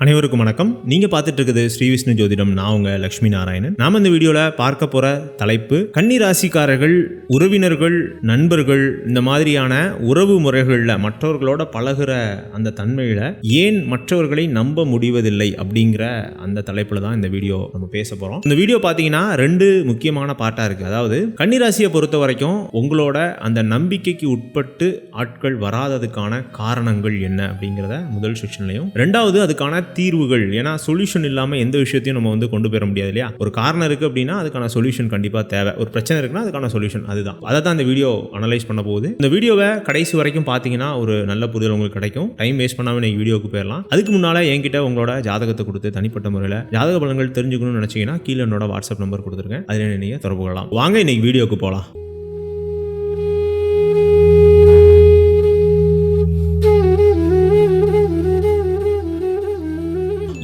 அனைவருக்கும் வணக்கம். நீங்கள் பார்த்துட்டு இருக்குது ஸ்ரீ விஷ்ணு ஜோதிடம். நான் உங்க லக்ஷ்மி நாராயணன். நாம் இந்த வீடியோவில் பார்க்க போகிற தலைப்பு கன்னி ராசிக்காரர்கள் உறவினர்கள் நண்பர்கள் இந்த மாதிரியான உறவு முறைகளில் மற்றவர்களோட பழகுற அந்த தன்மையில் ஏன் மற்றவர்களை நம்ப முடிவதில்லை அப்படிங்கிற அந்த தலைப்பில் தான் இந்த வீடியோ நம்ம பேச போகிறோம் இந்த வீடியோ பார்த்தீங்கன்னா ரெண்டு முக்கியமான பாட்டாக இருக்குது அதாவது கன்னிராசியை பொறுத்த வரைக்கும் உங்களோட அந்த நம்பிக்கைக்கு உட்பட்டு ஆட்கள் வராததுக்கான காரணங்கள் என்ன அப்படிங்கிறத முதல் செக்ஷன்லையும் ரெண்டாவது அதுக்கான தீர்வுகள். ஏன்னா சொல்யூஷன் இல்லாமல் எந்த விஷயத்தையும் நம்ம வந்து கொண்டு போயிட முடியாது இல்லையா? ஒரு காரணம் இருக்குது அப்படின்னா அதுக்கான சொல்யூஷன் கண்டிப்பாக தேவை. ஒரு பிரச்சனை இருக்குன்னா அதுக்கான சொல்யூஷன் அதுதான். அதை தான் இந்த வீடியோ அனலைஸ் பண்ண போகுது. இந்த வீடியோவை கடைசி வரைக்கும் பார்த்தீங்கன்னா ஒரு நல்ல புரிதல் உங்களுக்கு கிடைக்கும். டைம் வேஸ்ட் பண்ணாமல் நீங்கள் வீடியோக்கு போயிடலாம். அதுக்கு முன்னால் என்கிட்ட உங்களோட ஜாதகத்தை கொடுத்து தனிப்பட்ட முறையில் ஜாதக பலன்கள் தெரிஞ்சுக்கணும்னு நினச்சிங்கன்னா கீழே என்னோட வாட்ஸ்அப் நம்பர் கொடுத்துருக்கேன். அதில் நீங்கள் தொடர்பு கொள்ளலாம். வாங்க இன்னைக்கு வீடியோக்கு போகலாம்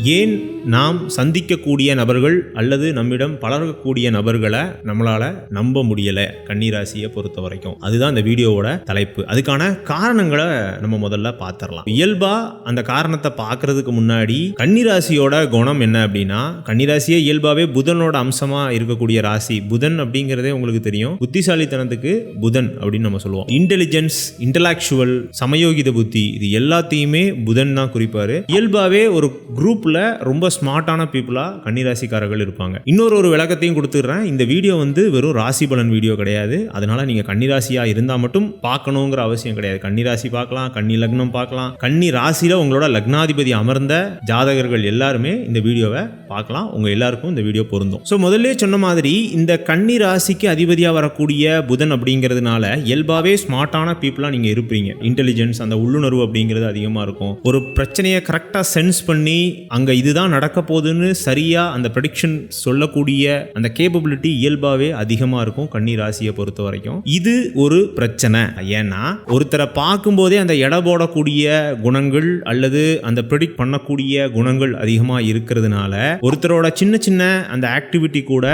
ஏன் நாம் சந்திக்கக்கூடிய நபர்கள் அல்லது நம்மிடம் பழகக்கூடிய நபர்களை நம்மளால நம்ப முடியலை கன்னிராசியை பொறுத்த வரைக்கும் அதுதான் இந்த வீடியோவோட தலைப்பு. அதுக்கான காரணங்களை நம்ம முதல்ல பார்த்துடலாம் இயல்பா அந்த காரணத்தை பார்க்கறதுக்கு முன்னாடி கன்னிராசியோட குணம் என்ன அப்படின்னா கன்னிராசியே இயல்பாவே புதனோட அம்சமா இருக்கக்கூடிய ராசி. புதன் அப்படிங்கிறதே உங்களுக்கு தெரியும். புத்திசாலித்தனத்துக்கு புதன் அப்படின்னு நம்ம சொல்லுவோம். இன்டெலிஜென்ஸ் இன்டலாக்சுவல் சமயோகித புத்தி இது எல்லாத்தையுமே புதன் தான் குறிப்பாரு. இயல்பாவே ஒரு குரூப்ல ரொம்ப ஸ்மார்ட்டான பீப்புளா கன்னிராசிக்காரர்கள் இருப்பாங்க. இன்னொரு ஒரு விளக்கத்தையும் கொடுத்துட்றேன். இந்த வீடியோ வந்து வெறும் ராசி பலன் வீடியோ கிடையாது. அதனால நீங்கள் கன்னிராசியாக இருந்தால் மட்டும் பார்க்கணுங்கிற அவசியம் கிடையாது. கன்னிராசி பார்க்கலாம் கன்னி லக்னம் பார்க்கலாம். கன்னி ராசியில உங்களோட லக்னாதிபதி அமர்ந்த ஜாதகர்கள் எல்லாருமே இந்த வீடியோவை பார்க்கலாம். உங்கள் எல்லாருக்கும் இந்த வீடியோ பொருந்தும். ஸோ முதல்ல சொன்ன மாதிரி இந்த கன்னி ராசிக்கு அதிபதியாக வரக்கூடிய புதன் அப்படிங்கிறதுனால இயல்பாகவே ஸ்மார்ட்டான பீப்புளாக நீங்கள் இருப்பீங்க. இன்டெலிஜென்ஸ் அந்த உள்ளுணர்வு அப்படிங்கிறது அதிகமாக இருக்கும். ஒரு பிரச்சனையை கரெக்டாக சென்ஸ் பண்ணி அங்கே இதுதான் நடக்க போகுதுன்னு சரியாக அந்த ப்ரெடிக்ஷன் சொல்லக்கூடிய அந்த கேப்பபிலிட்டி இயல்பாகவே அதிகமாக இருக்கும் கன்னி ராசியை பொறுத்த வரைக்கும். இது ஒரு பிரச்சனை. ஏன்னா ஒருத்தரை பார்க்கும்போதே அந்த எடை போடக்கூடிய குணங்கள் அல்லது அந்த ப்ரெடிக்ட் பண்ணக்கூடிய குணங்கள் அதிகமாக இருக்கிறதுனால ஒருத்தரோட சின்ன சின்ன அந்த ஆக்டிவிட்டி கூட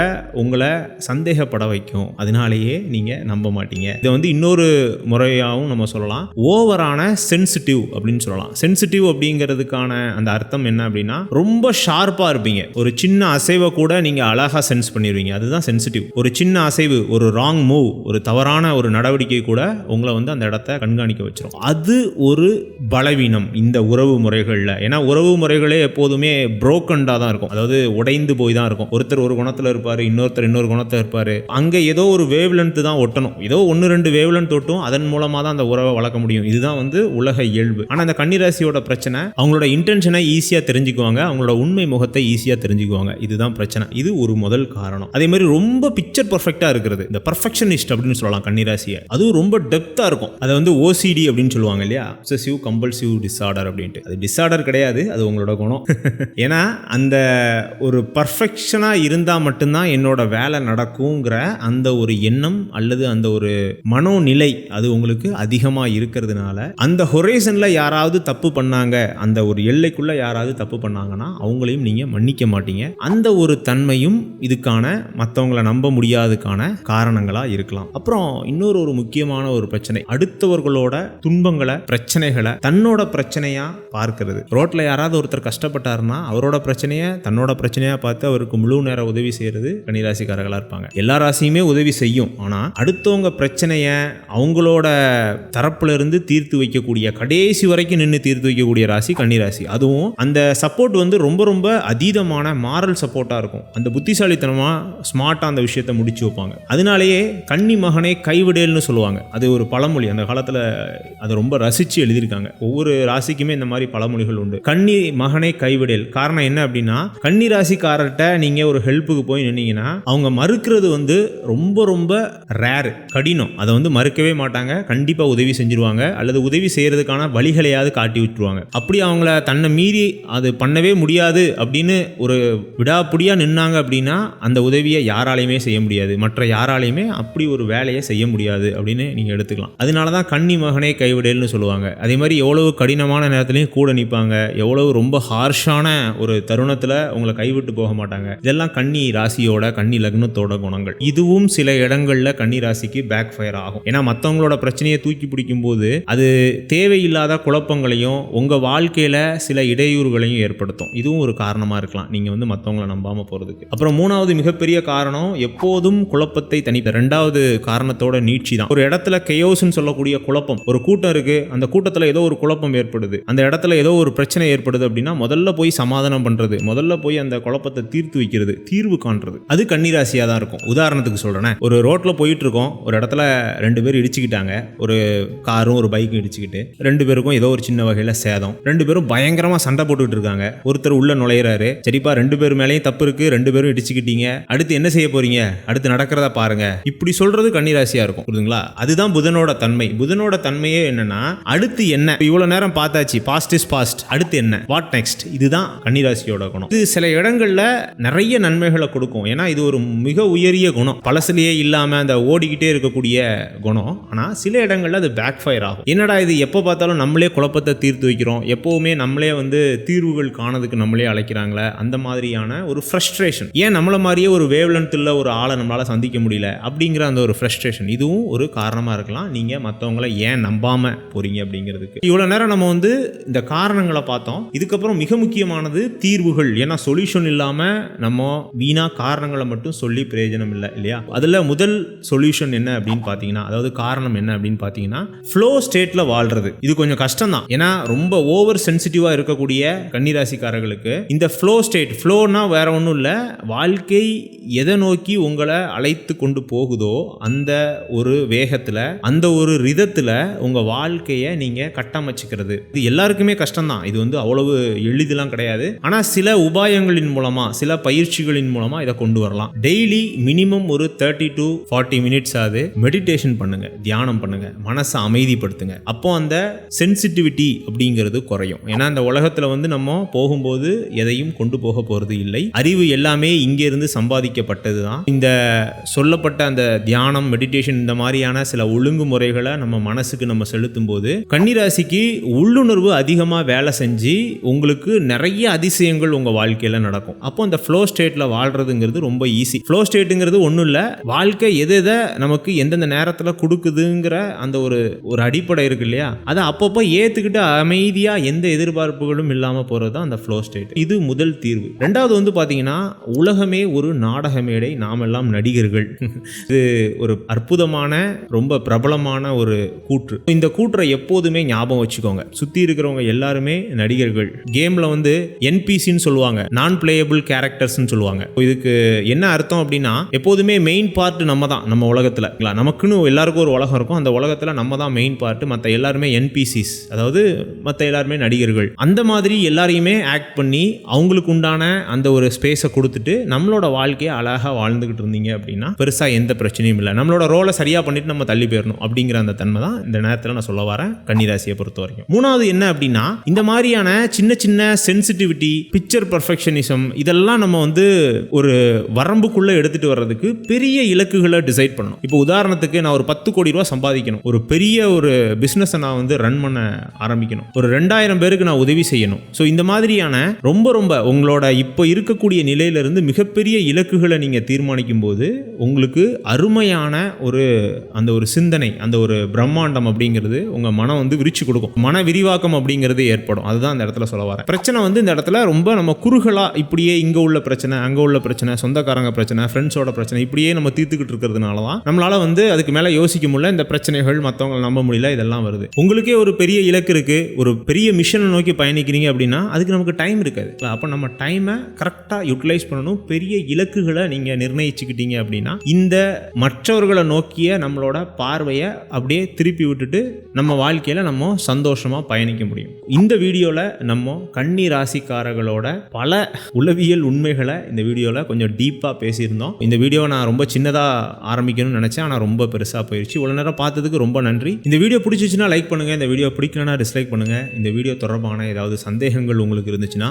உங்களை சந்தேகப்பட வைக்கும். அதனாலேயே நீங்கள் நம்ப மாட்டீங்க. இதை வந்து இன்னொரு முறையாகவும் நம்ம சொல்லலாம். ஓவரான சென்சிட்டிவ் அப்படின்னு சொல்லலாம். சென்சிட்டிவ் அப்படிங்கிறதுக்கான அந்த அர்த்தம் என்ன அப்படின்னா ரொம்ப ஷார்ப்பாக இருப்பீங்க. ஒரு சின்ன அசைவை கூட நீங்கள் அழகாக சென்ஸ் பண்ணிடுவீங்க அதுதான் சென்சிட்டிவ் ஒரு சின்ன அசைவு ஒரு ராங் மூவ் ஒரு தவறான ஒரு நடவடிக்கை கூட உங்களை வந்து அந்த இடத்த கண்காணிக்க வச்சிடும் அது ஒரு பலவீனம் இந்த உறவு முறைகளில். ஏன்னா உறவு முறைகளே எப்போதுமே புரோக்கண்டாக தான் இருக்கும். அதாவது உடைந்து போய் தான் இருக்கும். ஒருத்தர் ஒரு குணத்தில் இருப்பார் இன்னொருத்தர் இன்னொரு குணத்தில் இருப்பார். அங்கே ஏதோ ஒரு வேவ் லென்த்து தான் ஒட்டணும். ஏதோ ஒன்று ரெண்டு வேவ் லென்த் ஒட்டும் அதன் மூலமாக தான் அந்த உறவை வளர்க்க முடியும். இதுதான் வந்து உலக இயல்பு. ஆனால் அந்த கன்னிராசியோட பிரச்சனை அவங்களோட இன்டென்ஷனை ஈஸியாக தெரிஞ்சுக்குவாங்க. அவங்களோட உண்மை முகத்தை ஈஸியாக தெரிஞ்சுக்குவாங்க. இதுதான் பிரச்சனை. இது ஒரு முதல் காரணம். அதே மாதிரி ரொம்ப பிக்சர் பர்ஃபெக்டாக இருக்கிறது. இந்த பர்ஃபெக்ஷனிஸ்ட் அப்படின்னு சொல்லலாம் கன்னிராசியை. அதுவும் ரொம்ப டெப்த்தாக இருக்கும். அதை வந்து ஓசிடி அப்படின்னு சொல்லுவாங்க இல்லையா? Obsessive கம்பல்சிவ் டிஸார்டர் அப்படின்ட்டு. அது டிஸார்டர் கிடையாது. அது உங்களோட குணம். ஏன்னா அந்த ஒரு பர்ஃபெக்ஷனாக இருந்தால் மட்டும்தான் என்னோட வேலை நடக்குங்கிற அந்த ஒரு எண்ணம் அல்லது அந்த ஒரு மனோநிலை அது உங்களுக்கு அதிகமாக இருக்கிறதுனால அந்த ஹொரேசனில் யாராவது தப்பு பண்ணாங்க அந்த ஒரு எல்லைக்குள்ளே யாராவது தப்பு பண்ணாங்கன்னா அவங்களையும் நீங்கள் மன்னிக்க மாட்டீங்க. அந்த ஒரு தன்மையும் இதுக்கான மற்றவங்களை நம்ப முடியாததுக்கான காரணங்களாக இருக்கலாம். அப்புறம் இன்னொரு ஒரு முக்கியமான ஒரு பிரச்சனை அடுத்தவர்களோட துன்பங்களை பிரச்சனைகளை தன்னோட பிரச்சனையா பார்க்கிறது. ரோட்ல யாராவது ஒருத்தர் கஷ்டப்பட்டாருன்னா அவரோட பிரச்சனையை தன்னோட பிரச்சனையா பார்த்து அவருக்கு முழு நேர உதவி செய்யறது கன்னிராசிக்காரர்களா இருப்பாங்க. எல்லா ராசியுமே உதவி செய்யும். ஆனா அடுத்தவங்க பிரச்சனைய அவங்களோட தரப்புல இருந்து தீர்த்து வைக்கக்கூடிய கடைசி வரைக்கும் நின்று தீர்த்து வைக்கக்கூடிய ராசி கன்னிராசி. அதுவும் அந்த சப்போர்ட் வந்து ரொம்ப ரொம்ப அதீதமான மாரல் சப்போர்ட்டாக இருக்கும். அந்த புத்திசாலித்தனமாக ஸ்மார்ட்டாக அந்த விஷயத்தை முடிச்சு வைப்பாங்க. அதனாலேயே கன்னி மகனை கைவிடேல்னு சொல்லுவாங்க. அது ஒரு பழமொழி. அந்த காலத்தில் அதை ரொம்ப ரசித்து எழுதியிருக்காங்க. ஒவ்வொரு ராசிக்குமே இந்த மாதிரி பழமொழிகள் உண்டு. கன்னி மகனை கைவிடேல். காரணம் என்ன அப்படின்னா கன்னி ராசிக்காரர்கிட்ட நீங்கள் ஒரு ஹெல்ப்புக்கு போய் நின்னீங்கன்னா அவங்க மறுக்கிறது வந்து ரொம்ப ரொம்ப ரேர் கடினம். அதை வந்து மறுக்கவே மாட்டாங்க. கண்டிப்பாக உதவி செஞ்சுருவாங்க. அல்லது உதவி செய்கிறதுக்கான வழிகளையாவது காட்டி விட்டுருவாங்க. அப்படி அவங்கள தன்னை மீறி அது பண்ணவே முடியாது. முடியாது அப்படின்னு ஒரு விடாப்புடியா நின்னாங்க அப்படின்னா அந்த உதவியை யாராலையுமே செய்ய முடியாது. மற்ற யாராலையுமே அப்படி ஒரு வேலையை செய்ய முடியாது அப்படின்னு நீங்கள் எடுத்துக்கலாம். அதனால தான் கன்னி மகனே கைவிடல்னு சொல்லுவாங்க. அதே மாதிரி எவ்வளவு கடினமான நேரத்துலையும் கூட நிற்பாங்க எவ்வளவு ரொம்ப ஹார்ஷான ஒரு தருணத்தில் உங்களை கைவிட்டு போக மாட்டாங்க. இதெல்லாம் கன்னி ராசியோட கன்னி லக்னத்தோட குணங்கள். இதுவும் சில இடங்களில் கன்னி ராசிக்கு பேக் ஃபயர் ஆகும். ஏன்னா மற்றவங்களோட பிரச்சனையை தூக்கி பிடிக்கும் போது அது தேவையில்லாத குழப்பங்களையும் உங்கள் வாழ்க்கையில் சில இடையூறுகளையும் ஏற்படுத்தும். இதுவும் ஒரு காரணமாக இருக்கலாம். நீங்கள் வந்து மற்றவங்கள நம்பாமல் போகிறதுக்கு அப்புறம் மூணாவது மிகப்பெரிய காரணம் எப்போதும் குழப்பத்தை தனித்த ரெண்டாவது காரணத்தோட நீட்சி தான் ஒரு இடத்துல கெயோஸ்ன்னு சொல்லக்கூடிய குழப்பம் ஒரு கூட்டம் இருக்குது அந்த கூட்டத்தில் ஏதோ ஒரு குழப்பம் ஏற்படுது. அந்த இடத்துல ஏதோ ஒரு பிரச்சனை ஏற்படுது அப்படின்னா முதல்ல போய் சமாதானம் பண்ணுறது முதல்ல போய் அந்த குழப்பத்தை தீர்த்து வைக்கிறது தீர்வு காண்றது. அது கன்னிராசியாக தான் இருக்கும். உதாரணத்துக்கு சொல்கிறேன் ஒரு ரோட்டில் போயிட்டு இருக்கோம் ஒரு இடத்துல ரெண்டு பேர் இடிச்சுக்கிட்டாங்க. ஒரு காரும் ஒரு பைக்கும் இடிச்சுக்கிட்டு ரெண்டு பேருக்கும் ஏதோ ஒரு சின்ன வகையில் சேதம். ரெண்டு பேரும் பயங்கரமாக சண்டை போட்டுக்கிட்டு இருக்காங்க. ஒருத்தர் உள்ள நுழையிறாரு. சரிப்பா ரெண்டு பேர் மேலேயும் தப்பு இருக்கு ரெண்டு பேரும் இடிச்சுக்கிட்டீங்க. அடுத்து என்ன செய்ய போறீங்க? அடுத்து நடக்கிறதா பாருங்க. இப்படி சொல்றது கன்னிராசியா இருக்கும். புரியுதுங்களா? அதுதான் புதனோட தன்மை. புதனோட தன்மையே என்னன்னா அடுத்து என்ன? இவ்வளவு நேரம் பார்த்தாச்சு. பாஸ்ட் இஸ் பாஸ்ட் அடுத்து என்ன? வாட் நெக்ஸ்ட் இதுதான் கன்னிராசியோட குணம். இது சில இடங்கள்ல நிறைய நன்மைகளை கொடுக்கும். ஏன்னா இது ஒரு மிக உயரிய குணம். பழசுலயே இல்லாம அந்த ஓடிக்கிட்டே இருக்கக்கூடிய குணம். ஆனா சில இடங்கள்ல அது பேக் ஃபயர் ஆகும். என்னடா இது? எப்போ பார்த்தாலும் நம்மளே குழப்பத்தை தீர்த்து வைக்கிறோம். எப்பவுமே நம்மளே வந்து தீர்வுகள் காணதுக்கு நம்மளே அழைக்கிறாங்களே அந்த மாதிரியான ஒரு ஃப்ரஸ்ட்ரேஷன் ஏன் நம்மளை மாதிரியே ஒரு வேவ்லன்த்தில் ஒரு ஆளை நம்மளால் சந்திக்க முடியல? அப்படிங்கிற அந்த ஒரு ஃப்ரஸ்ட்ரேஷன் இதுவும் ஒரு காரணமாக இருக்கலாம். நீங்கள் மற்றவங்கள ஏன் நம்பாமல் போகிறீங்க அப்படிங்கிறதுக்கு. இவ்வளோ நேரம் நம்ம வந்து இந்த காரணங்களை பார்த்தோம். இதுக்கப்புறம் மிக முக்கியமானது தீர்வுகள். ஏன்னா சொல்யூஷன் இல்லாமல் நம்ம வீணாக காரணங்களை மட்டும் சொல்லி பிரயோஜனம் இல்லை இல்லையா? அதில் முதல் சொல்யூஷன் என்ன அப்படின்னு பார்த்தீங்கன்னா அதாவது காரணம் என்ன அப்படின்னு பார்த்தீங்கன்னா ஃப்ளோ ஸ்டேட்டில் வாழ்கிறது இது கொஞ்சம் கஷ்டம் தான் ஏன்னா ரொம்ப ஓவர் சென்சிட்டிவாக இருக்கக்கூடிய கன்னிராசிக்காரர்களுக்கு இந்த ஃப்ளோ ஸ்டேட் ஃப்ளோனா வேற ஒன்றும் இல்லை. வாழ்க்கை எதை நோக்கி உங்களை அழைத்து கொண்டு போகுதோ அந்த ஒரு வேகத்தில் அந்த ஒரு ரிதத்தில் உங்கள் வாழ்க்கையை நீங்கள் கட்டமைச்சிக்கிறது. இது எல்லாருக்குமே கஷ்டம்தான். இது வந்து அவ்வளவு எளிதெல்லாம் கிடையாது. ஆனால் சில உபாயங்களின் மூலமாக சில பயிற்சிகளின் மூலமாக இதை கொண்டு வரலாம். டெய்லி மினிமம் ஒரு தேர்ட்டி டு ஃபார்ட்டி மினிட்ஸ் ஆகுது மெடிடேஷன் பண்ணுங்க. தியானம் பண்ணுங்க. மனசை அமைதிப்படுத்துங்க. அப்போ அந்த சென்சிட்டிவிட்டி அப்படிங்கிறது குறையும். ஏன்னா இந்த உலகத்தில் வந்து நம்ம போகும்போது எதையும் கொண்டு போக போகிறது இல்லை. அறிவு எல்லாமே இங்கேருந்து சம்பாதிக்கப்பட்டது தான் இந்த சொல்லப்பட்ட அந்த தியானம் மெடிடேஷன் இந்த மாதிரியான சில ஒழுங்குமுறைகளை நம்ம மனசுக்கு நம்ம செலுத்தும் போது கன்னிராசிக்கு உள்ளுணர்வு அதிகமாக வேலை செஞ்சு உங்களுக்கு நிறைய அதிசயங்கள் உங்கள் வாழ்க்கையில் நடக்கும். அப்போ அந்த ஃப்ளோ ஸ்டேட்டில் வாழ்கிறதுங்கிறது ரொம்ப ஈஸி ஃப்ளோ ஸ்டேட்டுங்கிறது ஒன்றும் இல்லை வாழ்க்கை எது எதை நமக்கு எந்தெந்த நேரத்தில் கொடுக்குதுங்கிற அந்த ஒரு ஒரு அடிப்படை இருக்கு இல்லையா? அதை அப்பப்போ ஏற்றுக்கிட்டு அமைதியாக எந்த எதிர்பார்ப்புகளும் இல்லாமல் போகிறது தான் அந்த ஃப்ளோ ஸ்டேட் இது முதல் தீர்வு. ரெண்டாவது வந்து பார்த்தீங்கன்னா உலகமே ஒரு நாடக மேடை நாமெல்லாம் நடிகர்கள். இது ஒரு அற்புதமான ரொம்ப பிரபலமான ஒரு கூற்று. இந்த கூற்றை எப்போதுமே ஞாபகம் வச்சுக்கோங்க. சுற்றி இருக்கிறவங்க எல்லாருமே நடிகர்கள். கேமில் வந்து என்பிசின்னு சொல்லுவாங்க. நான் பிளேயபிள் கேரக்டர்ஸ்னு சொல்லுவாங்க. இதுக்கு என்ன அர்த்தம் அப்படின்னா எப்போதுமே மெயின் பார்ட் நம்ம தான் நம்ம உலகத்தில். நமக்குன்னு எல்லாருக்கும் ஒரு உலகம் இருக்கும். அந்த உலகத்தில் நம்ம தான் மெயின் பார்ட் மற்ற எல்லாருமே என்பிசிஸ் அதாவது மற்ற எல்லாருமே நடிகர்கள். அந்த மாதிரி எல்லாரையுமே ஆக்ட் பண்ணி அவங்களுக்கு உண்டான அந்த ஒரு ஸ்பேஸை கொடுத்துட்டு நம்மளோட வாழ்க்கையை அழகாக வாழ்ந்துக்கிட்டு இருந்தீங்க அப்படின்னா பெருசாக எந்த பிரச்சனையும் இல்லை. நம்மளோட ரோலை சரியாக பண்ணிட்டு நம்ம தள்ளி போயிடணும் அப்படிங்கிற அந்த தன்மை தான் இந்த நேரத்தில் நான் சொல்ல வரேன் கன்னிராசியை பொறுத்த வரைக்கும். மூணாவது என்ன அப்படின்னா இந்த மாதிரியான சின்ன சின்ன சென்சிட்டிவிட்டி பிக்சர் பர்ஃபெக்ஷனிசம் இதெல்லாம் நம்ம வந்து ஒரு வரம்புக்குள்ளே எடுத்துகிட்டு வர்றதுக்கு பெரிய இலக்குகளை டிசைட் பண்ணணும். இப்போ உதாரணத்துக்கு நான் ஒரு பத்து கோடி ரூபா சம்பாதிக்கணும். ஒரு பெரிய ஒரு பிஸ்னஸை நான் வந்து ரன் பண்ண ஆரம்பிக்கணும். ஒரு ரெண்டாயிரம் பேருக்கு நான் உதவி செய்யணும். ஸோ இந்த மாதிரியான ரொம்ப ரொம்ப உங்களோட இப்போ இருக்கக்கூடிய நிலையிலிருந்து மிகப்பெரிய இலக்குகளை நீங்கள் தீர்மானிக்கும் போது உங்களுக்கு அருமையான ஒரு அந்த ஒரு சிந்தனை அந்த ஒரு பிரம்மாண்டம் அப்படிங்கிறது உங்கள் மனம் வந்து விரிச்சு கொடுக்கும். மன விரிவாக்கம் அப்படிங்கிறது ஏற்படும். அதுதான் அந்த இடத்துல சொல்ல வரேன். பிரச்சனை வந்து இந்த இடத்துல ரொம்ப நம்ம குறுகலாக இப்படியே இங்கே உள்ள பிரச்சனை அங்கே உள்ள பிரச்சனை சொந்தக்காரங்க பிரச்சனை ஃப்ரெண்ட்ஸோட பிரச்சனை இப்படியே நம்ம தீர்த்துக்கிட்டு இருக்கிறதுனால தான் நம்மளால் வந்து அதுக்கு மேலே யோசிக்க முடியல. இந்த பிரச்சனைகள் மற்றவங்களை நம்ப முடியல. இதெல்லாம் வருது. உங்களுக்கே ஒரு பெரிய இலக்கு இருக்குது ஒரு பெரிய மிஷனை நோக்கி பயணிக்கிறீங்க அப்படின்னா அதுக்கு நமக்கு டைம் அப்போ நம்ம டைமை கரெக்டாக யூட்டிலைஸ் பண்ணணும். பெரிய இலக்குகளை நீங்கள் நிர்ணயிச்சுக்கிட்டீங்க அப்படின்னா இந்த மற்றவர்களை நோக்கிய நம்மளோட பார்வையை அப்படியே திருப்பி விட்டுட்டு நம்ம வாழ்க்கையில் நம்ம சந்தோஷமாக பயணிக்க முடியும். இந்த வீடியோவில் நம்ம கன்னி ராசிக்காரர்களோட பல உளவியல் உண்மைகளை இந்த வீடியோவில் கொஞ்சம் டீப்பாக பேசியிருந்தோம். இந்த வீடியோவை நான் ரொம்ப சின்னதாக ஆரம்பிக்கணும்னு நினச்சேன். ஆனால் ரொம்ப பெருசாக போயிடுச்சு இவ்வளோ நேரம் பார்த்ததுக்கு ரொம்ப நன்றி. இந்த வீடியோ பிடிச்சிச்சுன்னா லைக் பண்ணுங்கள் இந்த வீடியோ பிடிக்கலனா டிஸ்லைக் பண்ணுங்கள் இந்த வீடியோ தொடர்பான ஏதாவது சந்தேகங்கள் உங்களுக்கு இருந்துச்சுன்னா